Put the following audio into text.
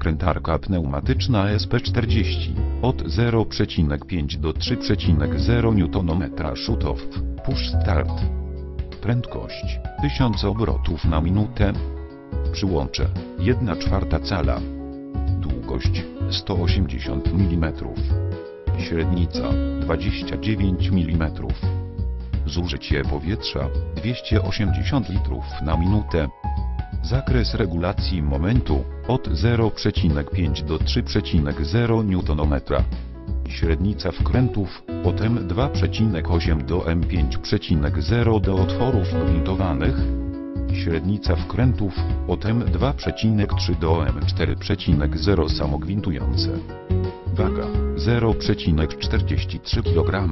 Wkrętarka pneumatyczna SP40 od 0,5 do 3,0 Nm shoot-off, push start. Prędkość 1000 obrotów na minutę. Przyłącze 1 czwarta cala. Długość 180 mm. Średnica 29 mm. Zużycie powietrza 280 litrów na minutę. Zakres regulacji momentu od 0,5 do 3,0 Nm. Średnica wkrętów od M2,8 do M5,0 do otworów gwintowanych. Średnica wkrętów od M2,3 do M4,0 samogwintujące. Waga 0,43 kg.